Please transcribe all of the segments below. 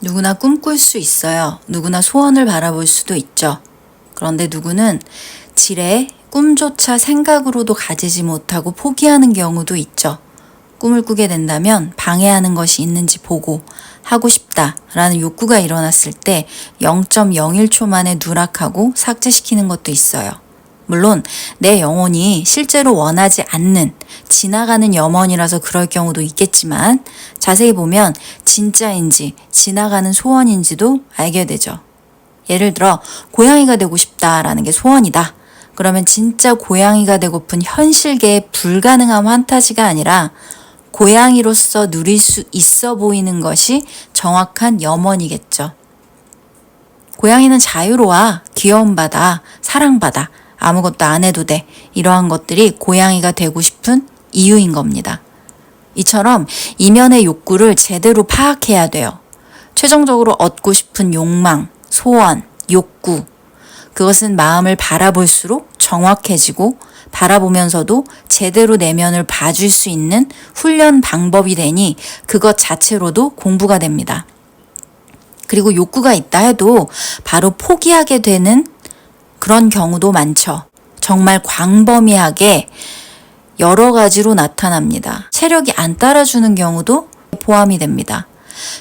누구나 꿈꿀 수 있어요. 누구나 소원을 바라볼 수도 있죠. 그런데 누구는 지레 꿈조차 생각으로도 가지지 못하고 포기하는 경우도 있죠. 꿈을 꾸게 된다면 방해하는 것이 있는지 보고 하고 싶다라는 욕구가 일어났을 때 0.01초 만에 누락하고 삭제시키는 것도 있어요. 물론 내 영혼이 실제로 원하지 않는 지나가는 염원이라서 그럴 경우도 있겠지만 자세히 보면 진짜인지 지나가는 소원인지도 알게 되죠. 예를 들어 고양이가 되고 싶다라는 게 소원이다. 그러면 진짜 고양이가 되고픈 현실계의 불가능한 환타지가 아니라 고양이로서 누릴 수 있어 보이는 것이 정확한 염원이겠죠. 고양이는 자유로워, 귀여움받아, 사랑받아, 아무것도 안 해도 돼. 이러한 것들이 고양이가 되고 싶은 이유인 겁니다. 이처럼 이면의 욕구를 제대로 파악해야 돼요. 최종적으로 얻고 싶은 욕망, 소원, 욕구. 그것은 마음을 바라볼수록 정확해지고 바라보면서도 제대로 내면을 봐줄 수 있는 훈련 방법이 되니 그것 자체로도 공부가 됩니다. 그리고 욕구가 있다 해도 바로 포기하게 되는 그런 경우도 많죠. 정말 광범위하게 여러 가지로 나타납니다. 체력이 안 따라주는 경우도 포함이 됩니다.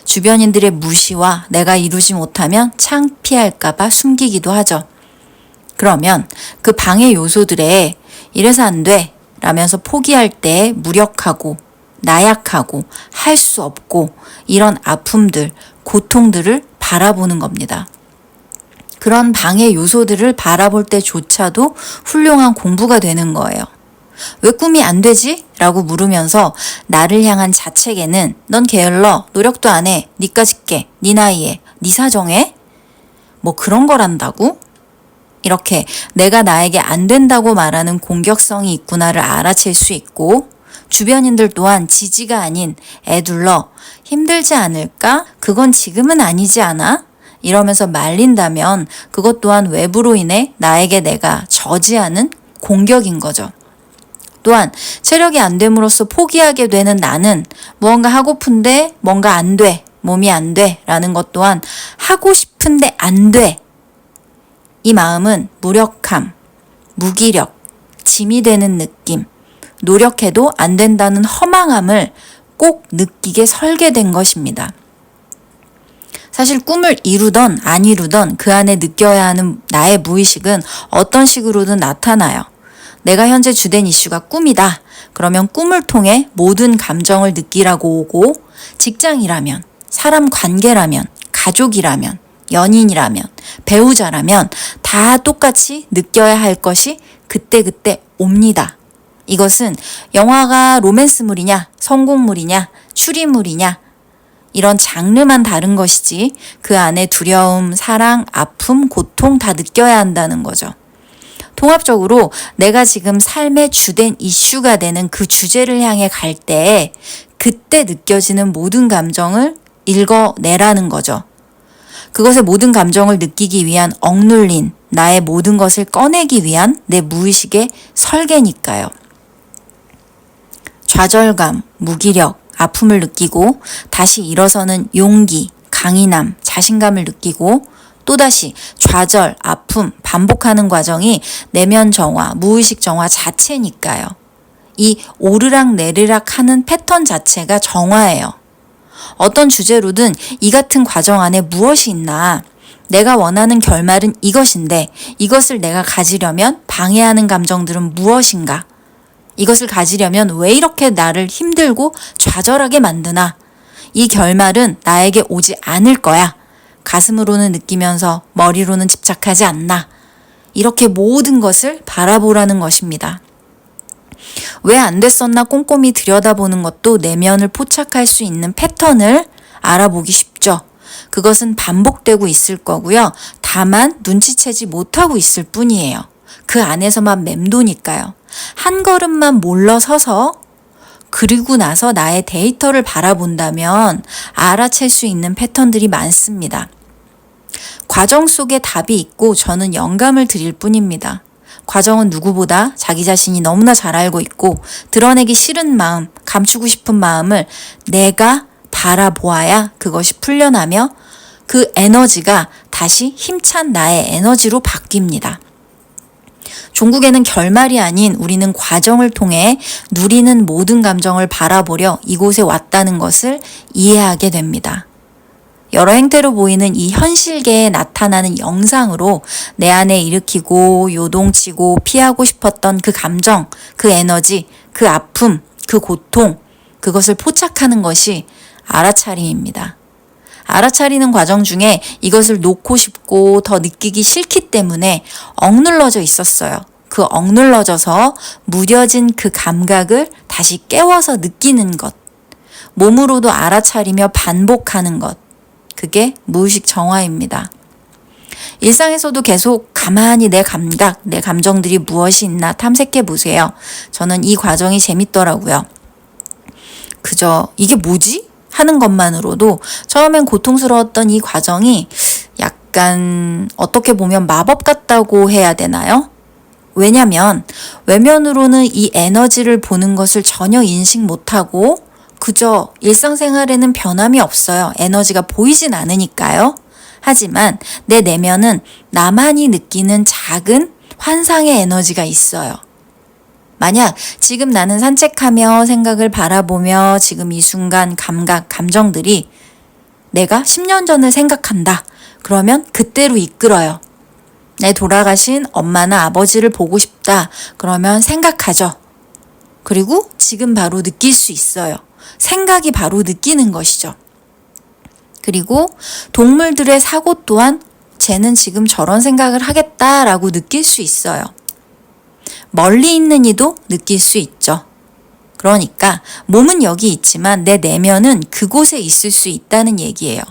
주변인들의 무시와 내가 이루지 못하면 창피할까봐 숨기기도 하죠. 그러면 그 방해 요소들에 이래서 안 돼. 라면서 포기할 때 무력하고 나약하고 할 수 없고 이런 아픔들, 고통들을 바라보는 겁니다. 그런 방해 요소들을 바라볼 때조차도 훌륭한 공부가 되는 거예요. 왜 꿈이 안 되지? 라고 물으면서 나를 향한 자책에는 넌 게을러, 노력도 안 해, 니까 짓게, 니 나이에, 니 사정에? 뭐 그런 거란다고? 이렇게 내가 나에게 안 된다고 말하는 공격성이 있구나를 알아챌 수 있고 주변인들 또한 지지가 아닌 애둘러 힘들지 않을까? 그건 지금은 아니지 않아? 이러면서 말린다면 그것 또한 외부로 인해 나에게 내가 저지하는 공격인 거죠. 또한 체력이 안 됨으로써 포기하게 되는 나는 무언가 하고픈데 뭔가 안 돼. 몸이 안 돼. 라는 것 또한 하고 싶은데 안 돼. 이 마음은 무력함, 무기력, 짐이 되는 느낌, 노력해도 안 된다는 허망함을 꼭 느끼게 설계된 것입니다. 사실 꿈을 이루던 안 이루던 그 안에 느껴야 하는 나의 무의식은 어떤 식으로든 나타나요. 내가 현재 주된 이슈가 꿈이다. 그러면 꿈을 통해 모든 감정을 느끼라고 오고 직장이라면, 사람 관계라면, 가족이라면, 연인이라면, 배우자라면 다 똑같이 느껴야 할 것이 그때그때 옵니다. 이것은 영화가 로맨스물이냐, 성공물이냐, 추리물이냐, 이런 장르만 다른 것이지 그 안에 두려움, 사랑, 아픔, 고통 다 느껴야 한다는 거죠. 통합적으로 내가 지금 삶의 주된 이슈가 되는 그 주제를 향해 갈때 그때 느껴지는 모든 감정을 읽어내라는 거죠. 그것의 모든 감정을 느끼기 위한 억눌린 나의 모든 것을 꺼내기 위한 내 무의식의 설계니까요. 좌절감, 무기력, 아픔을 느끼고 다시 일어서는 용기, 강인함, 자신감을 느끼고 또다시 좌절, 아픔, 반복하는 과정이 내면 정화, 무의식 정화 자체니까요. 이 오르락 내리락 하는 패턴 자체가 정화예요. 어떤 주제로든 이 같은 과정 안에 무엇이 있나. 내가 원하는 결말은 이것인데 이것을 내가 가지려면 방해하는 감정들은 무엇인가? 이것을 가지려면 왜 이렇게 나를 힘들고 좌절하게 만드나? 이 결말은 나에게 오지 않을 거야. 가슴으로는 느끼면서 머리로는 집착하지 않나. 이렇게 모든 것을 바라보라는 것입니다. 왜 안 됐었나 꼼꼼히 들여다보는 것도 내면을 포착할 수 있는 패턴을 알아보기 쉽죠. 그것은 반복되고 있을 거고요. 다만 눈치채지 못하고 있을 뿐이에요. 그 안에서만 맴도니까요. 한 걸음만 몰러서서 그리고 나서 나의 데이터를 바라본다면 알아챌 수 있는 패턴들이 많습니다. 과정 속에 답이 있고 저는 영감을 드릴 뿐입니다. 과정은 누구보다 자기 자신이 너무나 잘 알고 있고 드러내기 싫은 마음, 감추고 싶은 마음을 내가 바라보아야 그것이 풀려나며 그 에너지가 다시 힘찬 나의 에너지로 바뀝니다. 종국에는 결말이 아닌 우리는 과정을 통해 누리는 모든 감정을 바라보려 이곳에 왔다는 것을 이해하게 됩니다. 여러 행태로 보이는 이 현실계에 나타나는 영상으로 내 안에 일으키고 요동치고 피하고 싶었던 그 감정, 그 에너지, 그 아픔, 그 고통, 그것을 포착하는 것이 알아차림입니다. 알아차리는 과정 중에 이것을 놓고 싶고 더 느끼기 싫기 때문에 억눌러져 있었어요. 그 억눌러져서 무뎌진 그 감각을 다시 깨워서 느끼는 것. 몸으로도 알아차리며 반복하는 것. 그게 무의식 정화입니다. 일상에서도 계속 가만히 내 감각, 내 감정들이 무엇이 있나 탐색해 보세요. 저는 이 과정이 재밌더라고요. 그저 이게 뭐지? 하는 것만으로도 처음엔 고통스러웠던 이 과정이 약간 어떻게 보면 마법 같다고 해야 되나요? 왜냐면 외면으로는 이 에너지를 보는 것을 전혀 인식 못하고 그저 일상생활에는 변함이 없어요. 에너지가 보이진 않으니까요. 하지만 내 내면은 나만이 느끼는 작은 환상의 에너지가 있어요. 만약 지금 나는 산책하며 생각을 바라보며 지금 이 순간 감각, 감정들이 내가 10년 전을 생각한다. 그러면 그때로 이끌어요. 내 돌아가신 엄마나 아버지를 보고 싶다. 그러면 생각하죠. 그리고 지금 바로 느낄 수 있어요. 생각이 바로 느끼는 것이죠. 그리고 동물들의 사고 또한 쟤는 지금 저런 생각을 하겠다라고 느낄 수 있어요. 멀리 있는 이도 느낄 수 있죠. 그러니까 몸은 여기 있지만 내 내면은 그곳에 있을 수 있다는 얘기예요.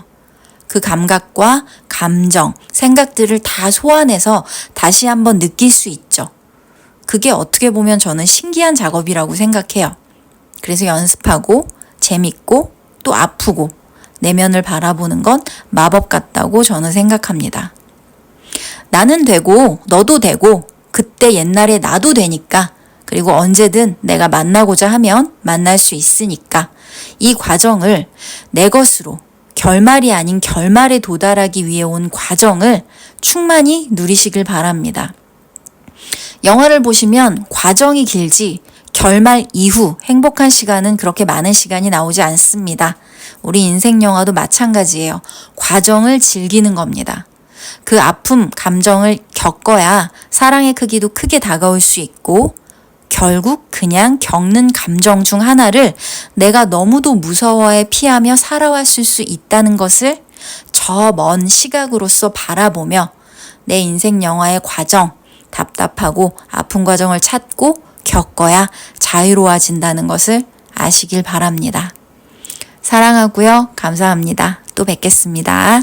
그 감각과 감정, 생각들을 다 소환해서 다시 한번 느낄 수 있죠. 그게 어떻게 보면 저는 신기한 작업이라고 생각해요. 그래서 연습하고 재밌고 또 아프고 내면을 바라보는 건 마법 같다고 저는 생각합니다. 나는 되고 너도 되고 그때 옛날에 나도 되니까 그리고 언제든 내가 만나고자 하면 만날 수 있으니까 이 과정을 내 것으로 결말이 아닌 결말에 도달하기 위해 온 과정을 충만히 누리시길 바랍니다. 영화를 보시면 과정이 길지 결말 이후 행복한 시간은 그렇게 많은 시간이 나오지 않습니다. 우리 인생 영화도 마찬가지예요. 과정을 즐기는 겁니다. 그 아픔, 감정을 겪어야 사랑의 크기도 크게 다가올 수 있고, 결국 그냥 겪는 감정 중 하나를 내가 너무도 무서워해 피하며 살아왔을 수 있다는 것을 저 먼 시각으로서 바라보며 내 인생 영화의 과정, 답답하고 아픈 과정을 찾고 겪어야 자유로워진다는 것을 아시길 바랍니다. 사랑하고요. 감사합니다. 또 뵙겠습니다.